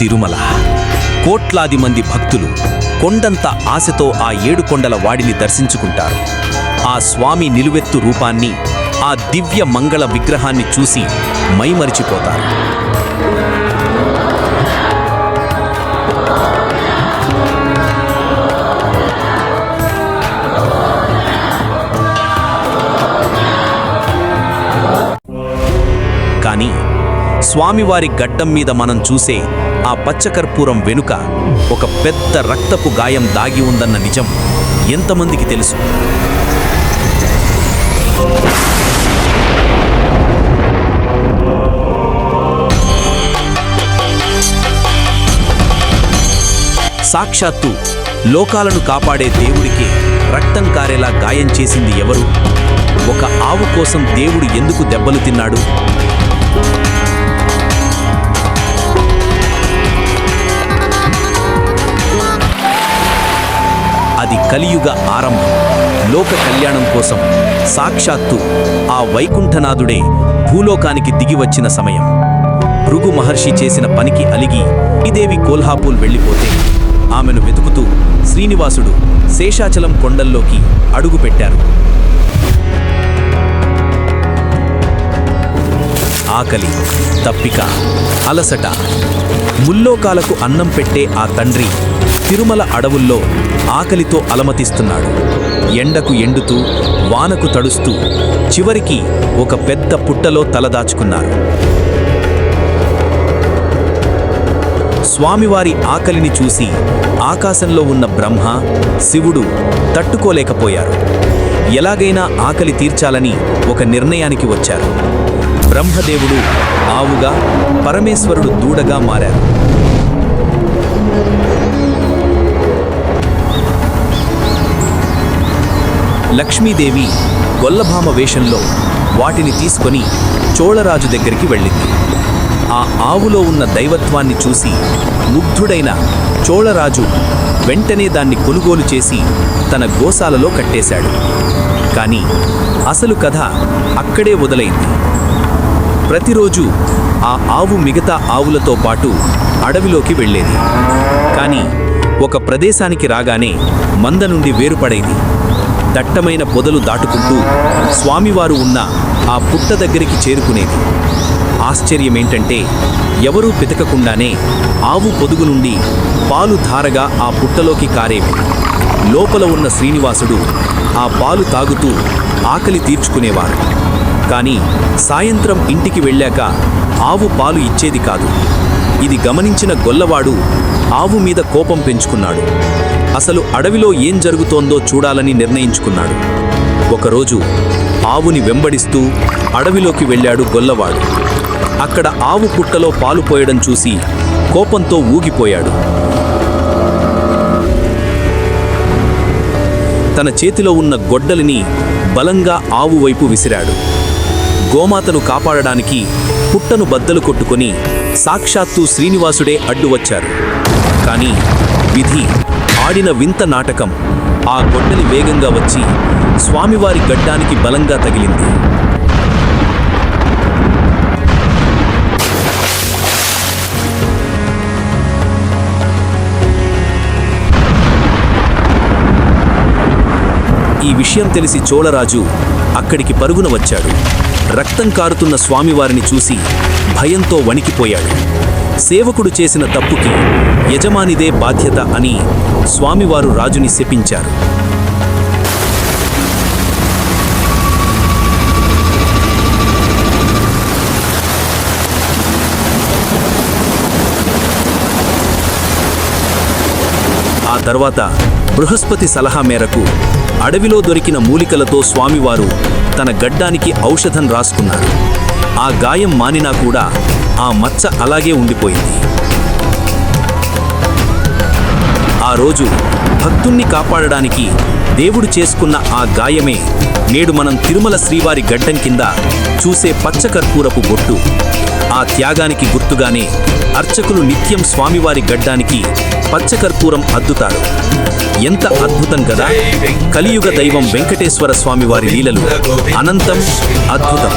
తిరుమల. కోట్లాది మంది భక్తులు కొండంత ఆశతో ఆ ఏడు కొండల వాడిని దర్శించుకుంటారు. ఆ స్వామి నిలువెత్తు రూపాన్ని ఆ దివ్య మంగళ విగ్రహాన్ని చూసి మైమరిచిపోతారు. కానీ స్వామివారి గడ్డం మీద మనం చూసే ఆ పచ్చకర్పూరం వెనుక ఒక పెద్ద రక్తపు గాయం దాగి ఉందన్న నిజం ఎంతమందికి తెలుసు? సాక్షాత్తు లోకాలను కాపాడే దేవుడికి రక్తం కారేలా గాయం చేసింది ఎవరు? ఒక ఆవు కోసం దేవుడు ఎందుకు దెబ్బలు తిన్నాడు? కలియుగ ఆరంభం. లోక కళ్యాణం కోసం సాక్షాత్తు ఆ వైకుంఠనాథుడే భూలోకానికి దిగి వచ్చిన సమయం. భృగు మహర్షి చేసిన పనికి అలిగి శ్రీదేవి కోల్హాపూల్ వెళ్ళిపోతే ఆమెను వెతుకుతూ శ్రీనివాసుడు శేషాచలం కొండల్లోకి అడుగుపెట్టారు ఆకలి తప్పిక అలసట ముల్లోకాలకు అన్నం పెట్టే ఆ తండ్రి తిరుమల అడవుల్లో ఆకలితో అలమతిస్తున్నాడు ఎండకు ఎండుతూ వానకు తడుస్తూ చివరికి ఒక పెద్ద పుట్టలో తలదాచుకున్నారు. స్వామివారి ఆకలిని చూసి ఆకాశంలో ఉన్న బ్రహ్మ శివుడు తట్టుకోలేకపోయారు. ఎలాగైనా ఆకలి తీర్చాలని ఒక నిర్ణయానికి వచ్చారు. బ్రహ్మదేవుడు ఆవుగా పరమేశ్వరుడు దూడగా మారారు. లక్ష్మీదేవి గొల్లభామ వేషంలో వాటిని తీసుకొని చోళరాజు దగ్గరికి వెళ్ళింది. ఆ ఆవులో ఉన్న దైవత్వాన్ని చూసి ముగ్ధుడైన చోళరాజు వెంటనే దాన్ని కొనుగోలు చేసి తన గోశాలలో కట్టేశాడు. కానీ అసలు కథ అక్కడే మొదలైంది. ప్రతిరోజు ఆ ఆవు మిగతా ఆవులతో పాటు అడవిలోకి వెళ్ళేది. కానీ ఒక ప్రదేశానికి రాగానే మంద నుండి వేరుపడేది. దట్టమైన పొదలు దాటుకుంటూ స్వామివారు ఉన్న ఆ పుట్ట దగ్గరికి చేరుకునేది. ఆశ్చర్యమేంటంటే ఎవరూ పితకకుండానే ఆవు పొదుగు నుండి పాలు ధారగా ఆ పుట్టలోకి కారేవి. లోపల ఉన్న శ్రీనివాసుడు ఆ పాలు తాగుతూ ఆకలి తీర్చుకునేవారు. కానీ సాయంత్రం ఇంటికి వెళ్ళాక ఆవు పాలు ఇచ్చేది కాదు. ఇది గమనించిన గొల్లవాడు ఆవు మీద కోపం పెంచుకున్నాడు. అసలు అడవిలో ఏం జరుగుతోందో చూడాలని నిర్ణయించుకున్నాడు. ఒకరోజు ఆవుని వెంబడిస్తూ అడవిలోకి వెళ్ళాడు గొల్లవాడు. అక్కడ ఆవు పుట్టలో పాలు పోయడం చూసి కోపంతో ఊగిపోయాడు. తన చేతిలో ఉన్న గొడ్డలిని బలంగా ఆవు వైపు విసిరాడు. గోమాతను కాపాడడానికి పుట్టను బద్దలు కొట్టుకుని సాక్షాత్తు శ్రీనివాసుడే అడ్డు వచ్చారు కానీ విధి ఆడిన వింత నాటకం. ఆ గొడ్డలి వేగంగా వచ్చి స్వామివారి గడ్డానికి బలంగా తగిలింది. ఈ విషయం తెలిసి చోళరాజు అక్కడికి పరుగున వచ్చాడు. రక్తం కారుతున్న స్వామివారిని చూసి భయంతో వణికిపోయాడు. సేవకుడు చేసిన తప్పుకి యజమానిదే బాధ్యత అని స్వామివారు రాజుని శపించారు. ఆ తర్వాత బృహస్పతి సలహా మేరకు అడవిలో దొరికిన మూలికలతో స్వామివారు తన గడ్డానికి ఔషధం రాసుకున్నారు. ఆ గాయం మానినా కూడా ఆ మచ్చ అలాగే ఉండిపోయింది. ఆ రోజు భక్తుణ్ణి కాపాడడానికి దేవుడు చేసుకున్న ఆ గాయమే నేడు మనం తిరుమల శ్రీవారి గడ్డం కింద చూసే పచ్చకర్పూరపు బొట్టు. ఆ త్యాగానికి గుర్తుగానే అర్చకులు నిత్యం స్వామివారి గడ్డానికి పచ్చకర్పూరం అద్దుతారు. ఎంత అద్భుతం కదా! కలియుగ దైవం వెంకటేశ్వర స్వామివారి లీలలు అనంతం అద్భుతం.